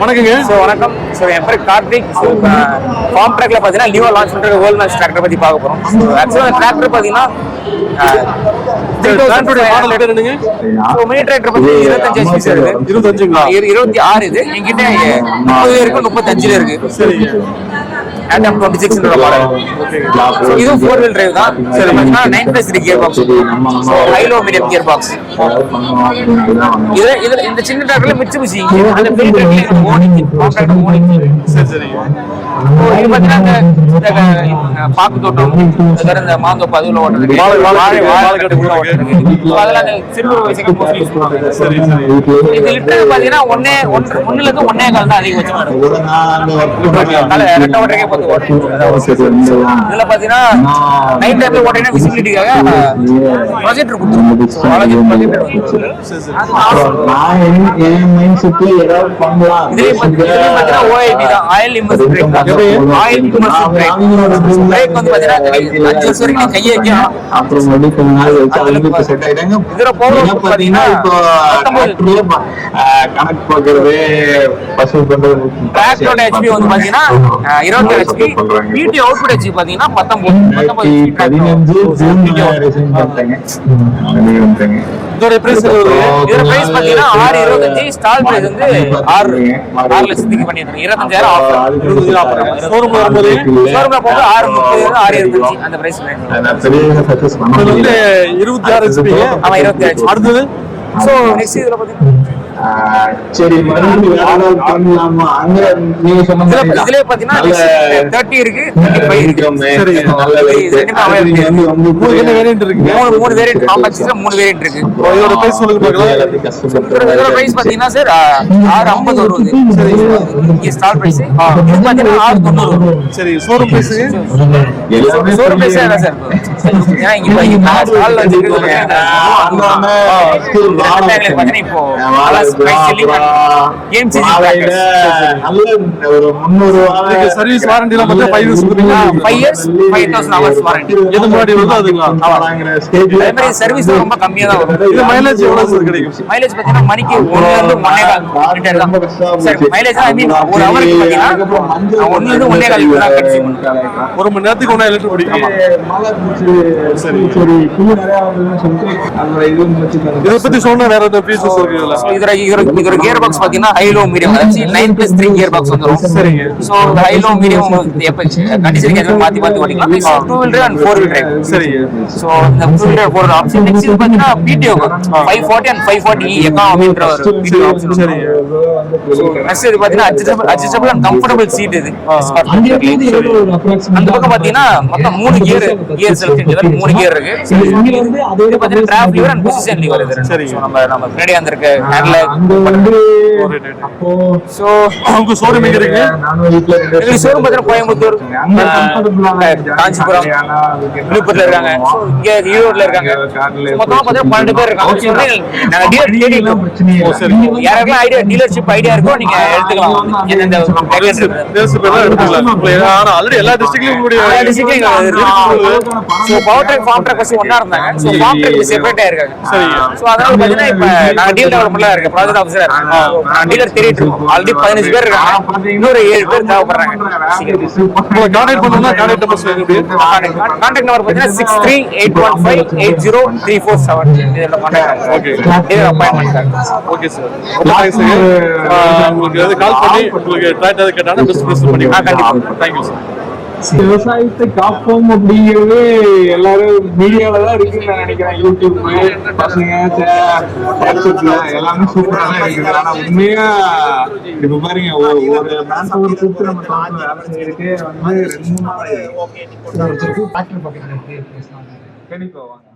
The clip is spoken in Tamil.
வணக்கங்க. ஸோ வணக்கம். ஸோ என் பேர் கார்த்திக். ஸோ ஃபார்ம் ட்ராக்ல பார்த்தீங்கன்னா நியூ லான்ச் பண்ணுற வேர்ல்ட் மேக்ஸ் டிராக்டர் பற்றி பார்க்க போகிறோம் ஸோ ஆக்சுவலாக டிராக்டர் பார்த்தீங்கன்னா மினி டிராக்டர் பற்றி இருபத்தஞ்சு இருபத்தி ஆறு இது. என்கிட்ட முப்பது இருக்கு முப்பத்தஞ்சுல இருக்கு. ஆட்டம் டுவெண்ட்டி சிக்ஸ் மாடல் இதுவும் ஃபோர் வீல் டிரைவ் தான். சரி பார்த்தீங்கன்னா nine plus three gear box so high low medium gear box இதுல இதுல இந்த சின்ன டிராக்டர்ல மிச்சு மிச்சி அந்த பெரிய ஃபார்ம் டிராக்டர் மோனிங் சரி இது பாத்தீங்கன்னா இந்த பாக்கு தோட்டம் இந்த மாந்தோப்பு அதுல அதெல்லாம் சிறுவர் வயசுக்கு பண்ணுவாங்க. சரி சரி இது லிட்டர் பாத்தீங்கன்னா ஒன்னே ஒன்று ஒண்ணுல இருந்து ஒன்னே கால் தான் அதிகபட்சமா இருக்கும். இதுல பாத்தீங்கன்னா நைட் டைம்ல ஓட்டினா விசிபிலிட்டிக்காக ப்ரொஜெக்டர் கொடுத்துருக்கோம். தான். Oil brake oil brake brake வந்து பாத்தீங்கன்னா அஞ்சு வருஷம் வரைக்கும் கையை வைக்கலாம். இதுல போகிறது பாத்தீங்கன்னா கணக்கு பாக்குறது பசு பண்றது டிராக்டரோட ஹெச்பி வந்து பாத்தீங்கன்னா இருபத்தி ஹெச்பி பிடி அவுட்புட் ஹெச்பி பாத்தீங்கன்னா பத்தொன்பது பதினஞ்சு ஜூன் இதோட பிரைஸ் இதோட பிரைஸ் பாத்தீங்கன்னா ஆறு இருபத்தஞ்சு ஸ்டால் பிரைஸ் வந்து ஆறு ஆறு லட்சத்துக்கு பண்ணிருக்கோம் இருபத்தஞ்சாயிரம் ஆஃபர். இருபது ஆஃபர். ஷோரூம் வரும்போது ஷோரூம்ல போகும்போது ஆறு முப்பது ஆறு இருபத்தஞ்சு அந்த பிரைஸ் வந்து இருபத்தி ஆறு ஆமா இருபத்தி அடுத்தது ஸோ நெக்ஸ்ட் இதுல பாத்தீங்கன்னா ஆஹ் சரி மறுபடியும் பண்ணலாமா? அங்க நீங்க சொன்ன இதுல பாத்தீங்கன்னா தேர்ட்டி இருக்கு. இருக்கு. நல்ல உங்களுக்கு என்ன வேரியன்ட் இருக்குங்க மூணு மூணு வேரியன்ட் காம்பாக்ஸ்ல மூணு வேரியன்ட் இருக்கு. இதோட பிரைஸ் சொல்லுங்க பார்க்கலாம் எல்லாத்தையும் கஷ்டப்பட்டு இதோட இதோட பிரைஸ் பாத்தீங்கன்னா சார் ஆறு ஐம்பது வருது. இங்க ஸ்டால் பிரைஸ் இது பாத்தீங்கன்னா ஆறு தொண்ணூறு வரும் சரி ஷோரூம் எல்லாமே ஷோரூம் பிரைஸ் என்ன சார் ஏன்னா இங்க இப்ப இங்க ஸ்டால் ஒரு சர்வீஸ் வாரண்டி எல்லாம் பார்த்தா ஃபைவ் இயர்ஸ் கொடுப்பீங்க five years five thousand hours warranty எது முன்னாடி வருதோ அதுங்களா? அதே மாதிரி சர்வீஸ் ரொம்ப கம்மியா தான் வரும். இது மைலேஜ் எவ்வளவு சார் கிடைக்கும்? மைலேஜ் மணிக்கு ஒண்ணுல இருந்து ஒன்னே கால் லிட்டர் தான். சார் மைலேஜ் ஐ மீன் ஒரு ஹவருக்கு இருந்து ஒன்னே கால் தான் மணி நேரத்துக்கு பிடிக்கும் மழை பூச்சி சரி. சரி புழு நிறைய வருதுன்னு சொல்லிட்டு அந்த இது வச்சு இதை பத்தி சொன்னா வேற ஏதாவது இருக்கு இதுல இதோட இதோட கியர் பாக்ஸ் பாத்தீங்கன்னா ஹைலோ மீடியம் அதாவது nine plus three gear box வந்துரும் சரிங்க. சோ ஹைலோ மீடியம் எப்ப கண்டிஷனுக்கு எதுவும் மாத்தி மாத்தி ஓட்டிக்கலாம். Two wheeler and four wheel drive சரிங்க சோ இந்த two wheeler four option next இது பாத்தீங்கன்னா PTO five forty and five forty இ எக்கானமின்ற ஒரு பிடிஓ ஆப்ஷன் சரிங்க நெக்ஸ்ட் இது பாத்தீங்கன்னா adjustable adjustable and comfortable seat இது. அந்த பக்கம் பாத்தீங்கன்னா மொத்தம் மூணு கியர் கியர் செலக்ஷன் மூணு கியர் இருக்கு. இது பாத்தீங்கன்னா drop lever and position lever இது நம்ம நம்ம பின்னாடி அந்த இருக்க ஹேண்ட்ல அப்போ சோ அவங்க ஷோரூம் எங்க இருக்கு? நானும் ஷோரூம் பாத்தீங்கன்னா கோயம்புத்தூர். அங்க. காஞ்சிபுரம். விழுப்புரத்துல இருக்காங்க. இங்க ஈரோட்ல இருக்காங்க. மொத்தமா பாத்தீங்கன்னா பன்னெண்டு பேர் இருக்காங்க. நாங்க டீலர். யாருக்கெல்லாம் ஐடியா டீலர்ஷிப் ஐடியா இருக்கோ நீங்க எடுத்துக்கலாம். எடுத்துக்கலாம். ஆனா ஆல்ரெடி எல்லா டிஸ்ட்ரிக்ட்லயும் உங்களுடைய எல்லா power track, farm track first ஒண்ணா இருந்தாங்க. இருக்காங்க. சரிங்க. So, அதனால பாத்தீங்கன்னா இப்ப நாங்க deal development ல இருக்கேன். project officer ஆ இருக்கேன். So, நான் dealer தேடிட்டு இருக்கோம். Already 15 பேர் இருக்காங்க. இன்னொரு ஏழு பேர் தேவைப்படுறாங்க. கான்டாக்ட் பண்ணணும்னா கான்டாக்ட் நம்பர் சொல்லுங்க Contact contact number பாத்தீங்கன்னா 63815803447. இதோட contact number. Okay. Dealer appointment காக. ஓகே சார் உங்களுக்கு கால் பண்ணி உங்களுக்கு ட்ராக்ட் எதாவது கேட்டாங்கன்னா பெஸ்ட் பெஸ்ட் பண்ணி. தேங்க்யூ சார் விவசாயத்தை காப்போம் அப்படிங்கிறது எல்லாரும் மீடியால தான் இருக்குன்னு நான் நினைக்கிறேன். யூடியூப் பசங்க வாட்ஸ்அப்ல எல்லாமே சூப்பரா தான் இருக்குது. ஆனா உண்மையா இப்ப பாருங்க ஒரு ஒரு மேன் பவர் கொடுத்து நம்ம வேலை வந்து ரெண்டு மூணு நாள். ஆயிடும். கண்டிப்பா வாங்க.